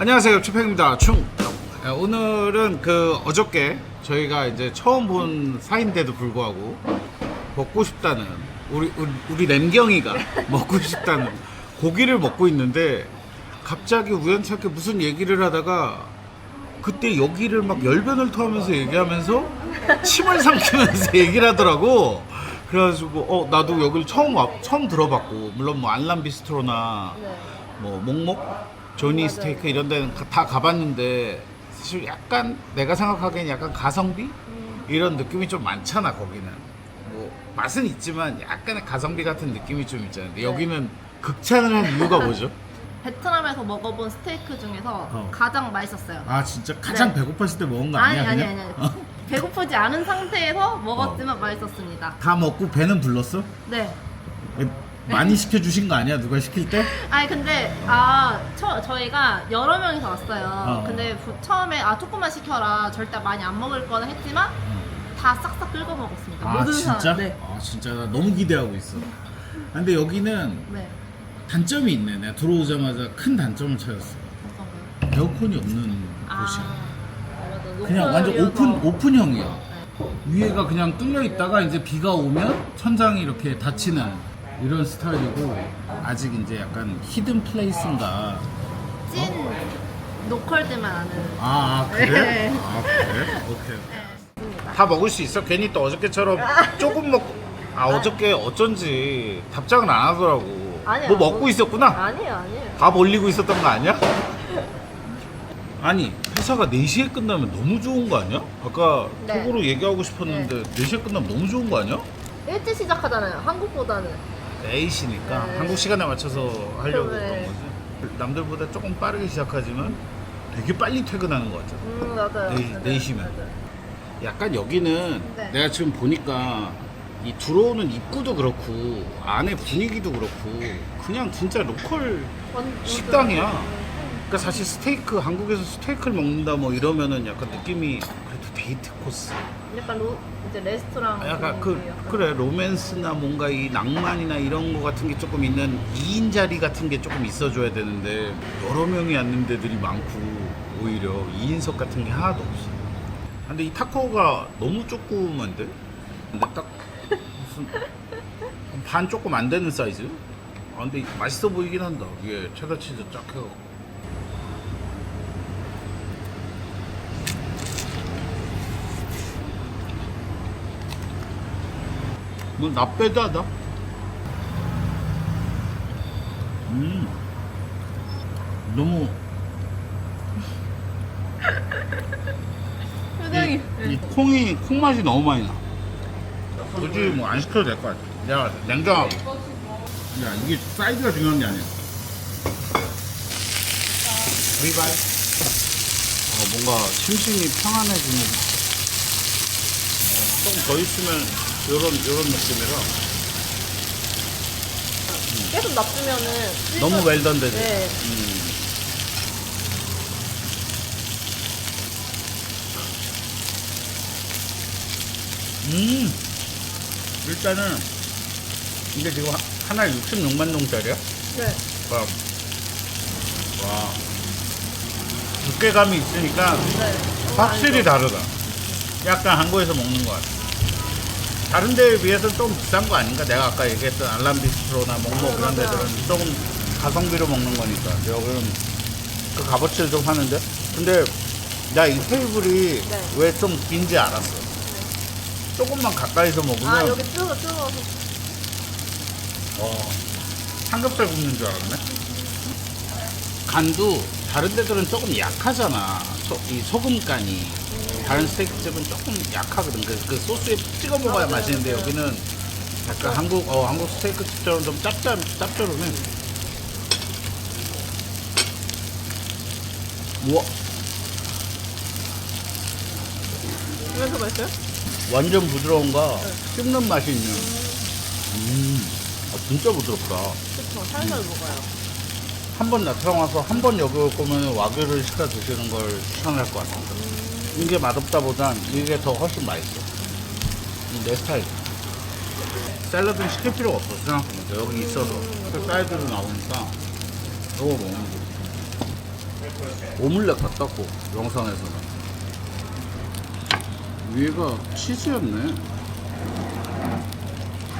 안녕하세요 추팽입니다 충 네, 오늘은 그 어저께 저희가 이제 처음 본 사이인데도 불구하고 먹고 싶다는 우리 우리, 우리 램경이가 먹고 싶다는 고기를 먹고 있는데 갑자기 우연찮게 무슨 얘기를 하다가 그때 여기를 막 열변을 토하면서 얘기하면서 침을 삼키면서 얘기를 하더라고. 그래가지고 어 나도 여기를 처음 와, 처음 들어봤고 물론 뭐 알람 비스트로나 네. 뭐 목목 조니 맞아요. 스테이크 이런 데는 가- 다 가봤는데 사실 약간 내가 생각하기엔 약간 가성비 음. 이런 느낌이 좀 많잖아 거기는 뭐 맛은 있지만 약간의 가성비 같은 느낌이 좀 있잖아요 근데 네. 여기는 극찬을 한 이유가 뭐죠? 베트남에서 먹어본 스테이크 중에서 어. 가장 맛있었어요. 아 진짜 가장 네. 배고팠을 때 먹은 거 아니 아니야 아니 그냥? 아니. 어? 아니. 배고프지 않은 상태에서 먹었지만 맛있었습니다. 다 먹고 배는 불렀어? 네. 많이 시켜주신 거 아니야 누가 시킬 때? 아니 근데 아 처, 저희가 여러 명이서 왔어요. 어. 근데 부- 처음에 아 조금만 시켜라 절대 많이 안 먹을 거는 했지만 다 싹싹 긁어 먹었습니다. 아 모든 진짜? 네. 아 진짜 나 너무 기대하고 있어 근데 여기는 네. 단점이 있네 내가 들어오자마자 큰 단점을 찾았어 어떤가요? 에어컨이 없는 아, 곳이야 아, 맞아. 그냥 완전 오픈 오픈형이야. 네. 위에가 그냥 뚫려 있다가 이제 비가 오면 천장이 이렇게 닫히는 이런 스타일이고 아직 이제 약간 히든 플레이스인가. 찐 노컬들만 아는. 아, 아, 그래? 네. 아 그래? 오케이. 있습니다. 다 먹을 수 있어. 괜히 또 어저께처럼 조금 먹고. 아 어저께 어쩐지 답장을 안 하더라고. 아니야. 뭐 먹고 있었구나. 아니에요, 아니에요. 밥 올리고 있었던 거 아니야? 아니 회사가 4시에 끝나면 너무 좋은 거 아니야? 아까 네. 속으로 얘기하고 싶었는데 4시에 끝나면 너무 좋은 거 아니야? 일찍 시작하잖아요. 한국보다는. 4시니까 네. 한국 시간에 맞춰서 하려고 네. 그런 거지 남들보다 조금 빠르게 시작하지만 되게 빨리 퇴근하는 거 같잖아 음, 맞아요. 네, 맞아요. 네 시면. 맞아요. 약간 여기는 네. 내가 지금 보니까 이 들어오는 입구도 그렇고 안에 분위기도 그렇고 그냥 진짜 로컬 완- 식당이야. 그러니까 사실 스테이크 한국에서 스테이크를 먹는다 뭐 이러면은 약간 느낌이 그래도 데이트 코스 약간 로, 이제 레스토랑. 약간 그 약간- 그래 로맨스나 뭔가 이 낭만이나 이런 거 같은 게 조금 있는 2인 자리 같은 게 조금 있어줘야 되는데 여러 명이 앉는 데들이 많고 오히려 2인석 같은 게 하나도 없어. 근데 이 타코가 너무 조그만데? 근데 딱 무슨 반 조금 안 되는 사이즈? 아 근데 맛있어 보이긴 한다. 위에 체다 치즈 쫙 해갖고 뭐 나빼도 하다. 음. 너무 표정이. 이, 이 콩이 콩 맛이 너무 많이 나. 굳이 뭐 안 시켜도 될 것 같아. 내가 냉정하게. 야 이게 사이즈가 중요한 게 아니야. 리발. 어, 뭔가 심신이 평안해지는. 어, 조금 더 있으면 이런 이런 느낌이라 계속 놔두면은. 너무 웰던 되지. 네. 음. 음. 일단은 이게 지금 하- 하나에 66만 동짜리야? 네. 와. 와. 두께감이 있으니까 네. 확실히 다르다. 약간 한국에서 먹는 것 같아. 다른 데에 비해서는 좀 비싼 거 아닌가? 내가 아까 얘기했던 알람 비스트로나 목목 그런 맞아요. 데들은 조금 가성비로 먹는 거니까. 여기는 그 값어치를 좀 하는데? 근데 나 이 테이블이 네. 왜 좀 긴지 알았어. 조금만 가까이서 먹으면 아, 여기 뜨거, 뜨거워서. 어, 삼겹살 굽는 줄 알았네. 간도 다른 데들은 조금 약하잖아. 소, 이 소금 간이. 다른 스테이크집은 조금 약하거든. 그, 그 소스에 찍어 먹어야 맞아요. 맛있는데 여기는 약간 한국 어 한국 스테이크 집처럼 좀 짭짭 짭조름해. 우와 이면서 맛있어요? 완전 부드러운가 씹는 맛이 있는. 음, 아, 진짜 부드럽다. 그쵸. 살살 먹어요. 한 번 나트랑 와서 한 번 여기 올 거면 와규를 시켜 드시는 걸 추천할 것 같습니다. 이게 맛없다 보단 이게 더 훨씬 맛있어. 이내 스타일. 샐러드는 시킬 필요가 없어, 생각해보니까. 여기 있어서. 그 사이드로 나오니까 이거 먹는 거지. 오믈렛 같다고 영상에서는 위에가 치즈였네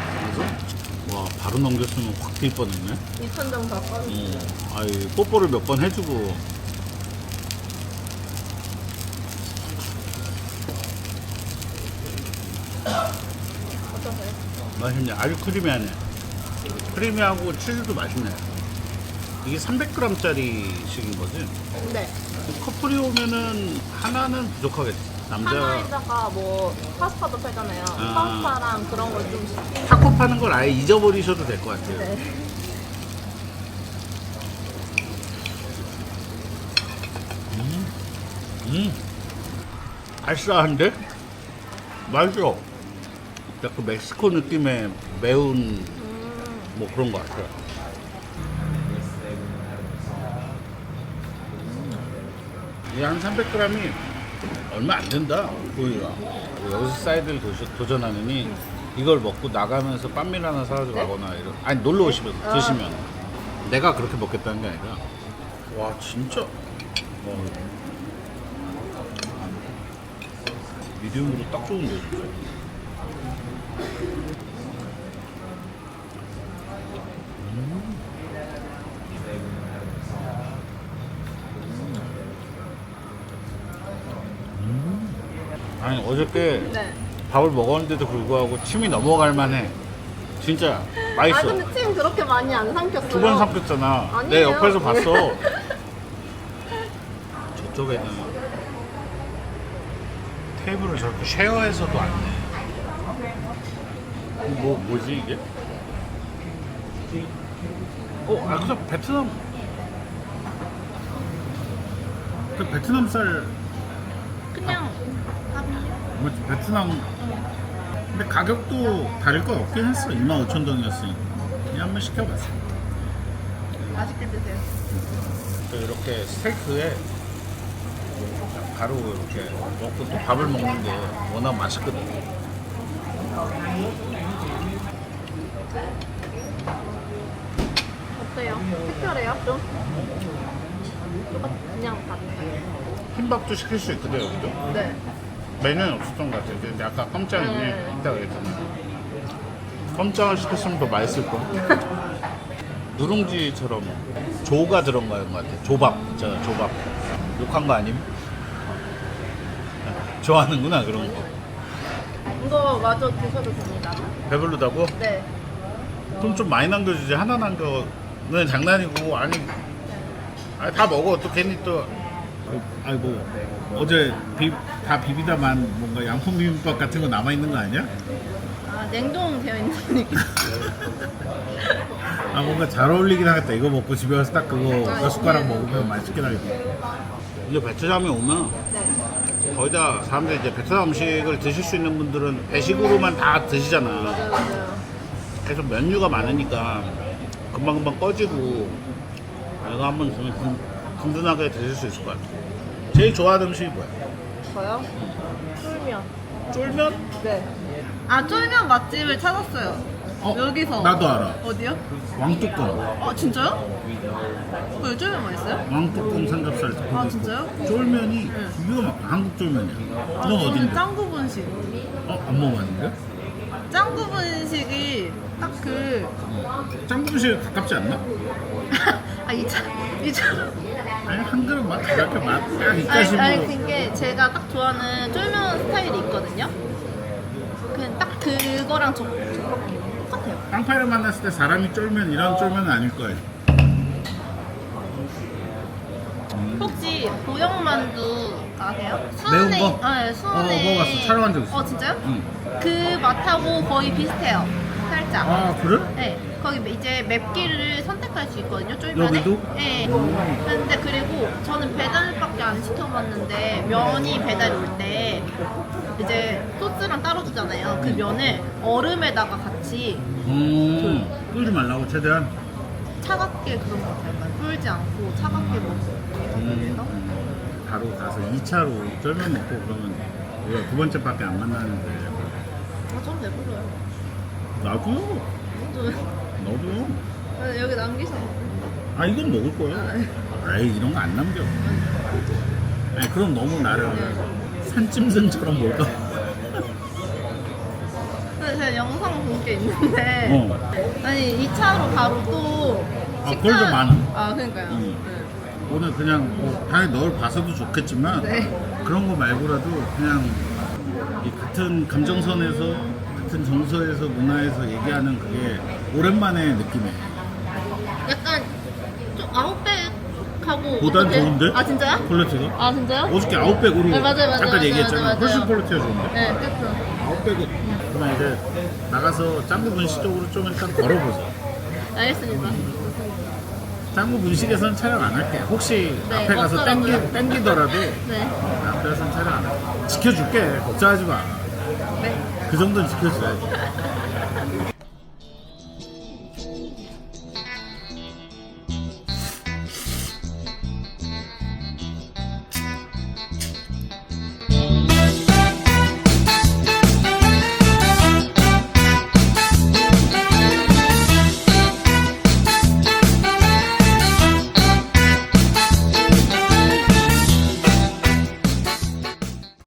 맞아? 와 바로 넘겼으면 확 뛸 뻔했네 2,000점 다 빠졌어. 어, 아이 뽀뽀를 몇 번 해주고 어떠세요? 맛있네 아주 크리미하네 크리미하고 치즈도 맛있네 이게 300g짜리씩인 거지? 네. 커플이 오면은 하나는 부족하겠지 남자 하나에다가 뭐 파스타도 팔잖아요. 아. 파스타랑 그런 걸좀 시키면 타코 파는 걸 아예 잊어버리셔도 될 것 같아요 네. 음 알싸한데? 맛있어 약간 멕시코 느낌의 매운 음. 뭐 그런 것 같아요. 이게 한 300g이 얼마 안 된다 고기가 여기서 사이드를 도전하느니 이걸 먹고 나가면서 빵밀 하나 사가지고 가거나 이런 아니 놀러 오시면 아. 드시면. 내가 그렇게 먹겠다는 게 아니라. 와 진짜. 와, 미디움으로 딱 좋은데 진짜 아니 어저께 네. 밥을 먹었는데도 불구하고 침이 넘어갈 만해 진짜 맛있어 아 근데 침 그렇게 많이 안 삼켰어요. 두 번 삼켰잖아 내 아니에요. 옆에서 봤어 네. 저쪽에는 테이블을 저렇게 쉐어해서도 안돼 뭐 뭐지 이게? 어, 아 그냥 베트남. 그 베트남 쌀. 그냥 뭐 베트남. 근데 가격도 다를 거 없긴 했어. 25,000동이었으니 그냥 한번 시켜봤어. 맛있게 드세요. 또 이렇게 스테이크에 가루 이렇게 먹고 또 밥을 먹는 게 워낙 맛있거든 어때요? 특별해요? 좀? 똑같 그냥 밥. 흰밥도 시킬 수 있거든 여기도 네. 메뉴는 없었던 것 같아 근데 아까 껌짱이 네. 있다고 그랬잖아 껌짱을 시켰으면 더 맛있을 거 누룽지처럼 조가 들어간 것 같아 조밥 있잖아 조밥 욕한 거 아님? 좋아하는구나 그런 거 이거 마저 드셔도 됩니다. 배부르다고? 네. 그럼 좀 많이 남겨주지 하나 남겨 는 장난이고 아니 아니 다 먹어 또 괜히 또 아이고 어제 비, 다 비비다만 뭔가 양품 비빔밥 같은 거 남아 있는 거 아니야? 아 냉동되어 있는 거니까. 아 뭔가 잘 어울리긴 하겠다 이거 먹고 집에 가서 딱 그거 몇 숟가락 먹으면 맛있긴 하겠다 이제 베트남에 오면 네. 거의 다 사람들이 이제 베트남 음식을 드실 수 있는 분들은 배식으로만 다 드시잖아 맞아요, 맞아요. 계속 메뉴가 많으니까 금방금방 꺼지고 이거 한번 좀 든- 든든하게 드실 수 있을 것 같아. 제일 좋아하는 음식이 뭐야? 저요? 쫄면. 쫄면? 네. 아 쫄면 맛집을 찾았어요. 어, 여기서. 나도 알아. 어디요? 왕뚜껑. 아 진짜요? 왜 쫄면 맛있어요? 왕뚜껑 삼겹살. 아 진짜요? 쫄면이 네. 기가 막 한국 쫄면이야. 너 저는 어딘데? 짱구 분식. 어? 안 먹어봤는데? 짱구 분식이 딱 그. 짱구식 가깝지 않나? 아 이 차 이 차. 아니 한 그릇만 이렇게 맛딱 아니 입가심으로 아니 그게 제가 딱 좋아하는 쫄면 스타일이 있거든요. 그냥 딱 그거랑 저 똑같아요. 깡파이를 만났을 때 사람이 쫄면 이런 쫄면은 아닐 거예요. 혹시 보영만두 아세요? 매운 거? 아, 네, 수원에. 어, 먹어봤어. 촬영한 적 있어. 어, 진짜요? 응. 그 맛하고 거의 비슷해요. 살짝. 아 그래? 네. 거기 이제 맵기를 선택할 수 있거든요, 쫄면에. 여기도? 네. 근데 그리고 저는 배달밖에 안 시켜봤는데 면이 배달이 올때 이제 소스랑 따로 주잖아요. 그 면을 얼음에다가 같이 음, 끓지 말라고 최대한. 차갑게 그런 거 같아요. 약간 불지 않고 차갑게 먹고. 음, 바로 가서 2차로 쫄면 먹고 그러면 우리가 두 번째 밖에 안 만나는데 아, 좀 배불러요. 나도 좀. 너도 아, 여기 남기셔. 아 이건 먹을 거야. 에이 이런 거 안 남겨. 아니 그럼 너무 나를 산짐승처럼 볼까? 근데 제가 영상 본 게 있는데 어. 아니 2차로 바로 또 아, 그걸 좀 많아. 아 그러니까요. 음. 오늘 그냥 뭐 당연히 널 봐서도 좋겠지만 네. 그런 거 말고라도 그냥 이 같은 감정선에서 같은 정서에서 문화에서 얘기하는 그게 오랜만에 느낌이에요. 약간 좀 아웃백하고 보단 어떻게- 좋은데? 아 진짜요? 퀄리티가? 아 진짜요? 어저께 아웃백으로 네, 맞아요, 맞아요, 잠깐 맞아요, 얘기했잖아. 맞아요, 훨씬 맞아요. 퀄리티가 좋은데. 네, 그쵸. 아웃백은 그러면 이제 나가서 짱구 분식 쪽으로 좀 일단 걸어보자. 알겠습니다. 짱구 분식에서는 촬영 안 할게. 혹시 네, 앞에 가서 땡기. 땡기더라도 네. 앞에 가서는 촬영 안 할게. 지켜줄게. 걱정하지 마. 네. 그 정도는 지켜줘야지.